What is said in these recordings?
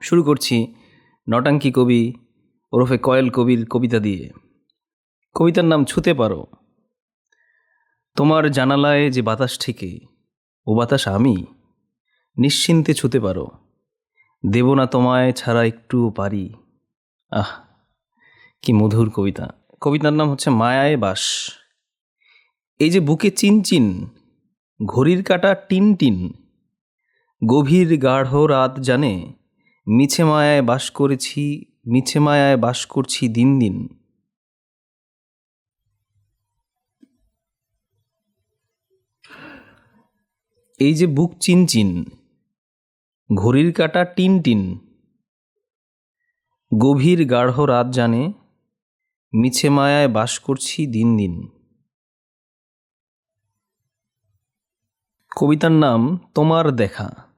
শুরু করছি নটাঙ্কি কবি, ওরফে কয়েল কবির কবিতা দিয়ে। কবিতার নাম ছুতে পারো। তোমার জানালায় যে বাতাস ঠেকে, ও বাতাস আমি? নিশ্চিন্তে ছুতে পারো। দেব না তোমায় ছাড়া একটু পারি। আহ, কি মধুর কবিতা। কবিতার নাম হচ্ছে মায়ায় বাস। এই যে বুকে চিনচিন, ঘড়ির কাটা টিন টিন গভীর গাঢ় রাত জানে মিছে মায়ায় বাস করেছি, মিছে মায়ায় বাস করছি দিন দিন। এই যে বুক চিনচিন ঘড়ির কাটা টিন টিন, গভীর গাঢ় রাত জানে, মিছে মায়ায় বাস করছি দিন দিন। কবিতার নাম, তোমার দেখা।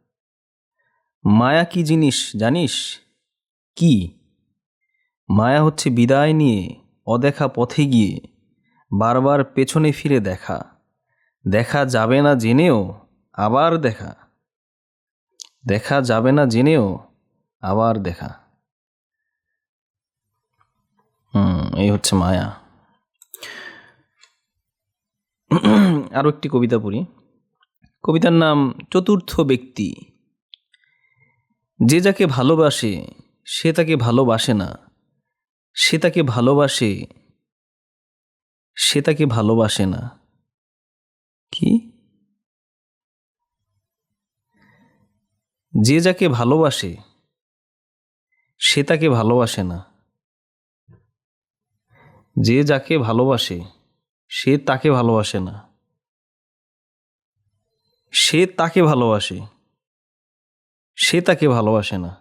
মায়া কি জিনিস জানিস? কি? মায়া হচ্ছে বিদায় নিয়ে, অদেখা পথে গিয়ে, বারবার পেছনে ফিরে দেখা। দেখা যাবে না জেনেও, আবার দেখা। দেখা যাবে না জেনেও, আবার দেখা। হুম, এই হচ্ছে মায়া। আরও একটি কবিতা পড়ি। কবিতার নাম, চতুর্থ ব্যক্তি। যে যাকে ভালোবাসে, সে তাকে ভালোবাসে না। সে তাকে ভালোবাসে, সে তাকে ভালোবাসে না। কি? যে যাকে ভালোবাসে, সে তাকে ভালোবাসে না। যে যাকে ভালোবাসে, সে তাকে ভালোবাসে না। সে তাকে ভালোবাসে। সে তাকে ভালোবাসে না।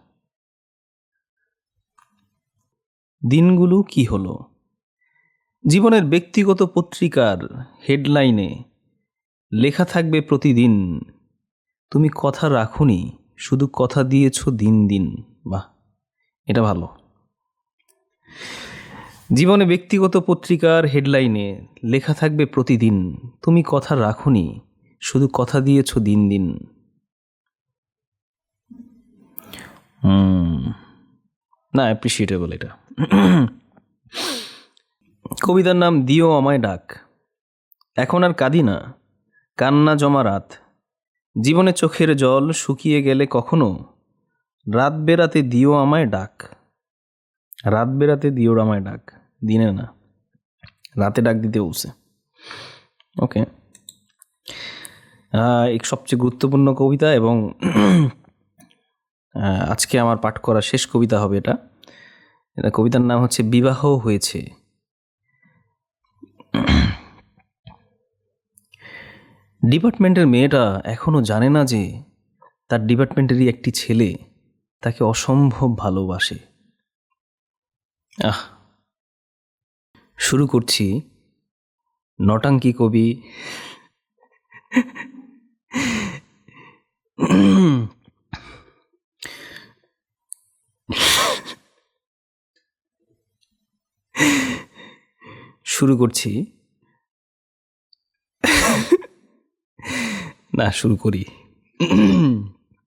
দিনগুলো কি হলো? জীবনের ব্যক্তিগত পত্রিকার হেডলাইনে লেখা থাকবে প্রতিদিন, তুমি কথা রাখুনি, শুধু কথা দিয়েছ দিন দিন। বাহ, এটা ভালো। জীবনে ব্যক্তিগত পত্রিকার হেডলাইনে লেখা থাকবে প্রতিদিন, তুমি কথা রাখুনি, শুধু কথা দিয়েছ দিন দিন হুম না অ্যাপ্রিসিয়েটেবল এটা। কবিতার নাম দিও আমায় ডাক। এখন আর কাঁদি না। কান্না জমা রাত। জীবনে চোখের জল শুকিয়ে গেলে কখনো? রাত বেরাতে দিও আমায় ডাক। রাত বেরাতে দিও আমায় ডাক। দিনে না। রাতে ডাক দিতে বলছে। ওকে এক সবচেয়ে গুরুত্বপূর্ণ কবিতা এবং আজকে আমার পাঠ করা শেষ কবিতা হবে এটা। এটা কবিতার নাম হচ্ছে বিবাহ হয়েছে। ডিপার্টমেন্টের মেয়েটা এখনও জানে না যে তার ডিপার্টমেন্টেরই একটি ছেলে তাকে অসম্ভব ভালোবাসে। আহ, শুরু করছি নটাঙ্কি কবি। শুরু করছি। না শুরু করি।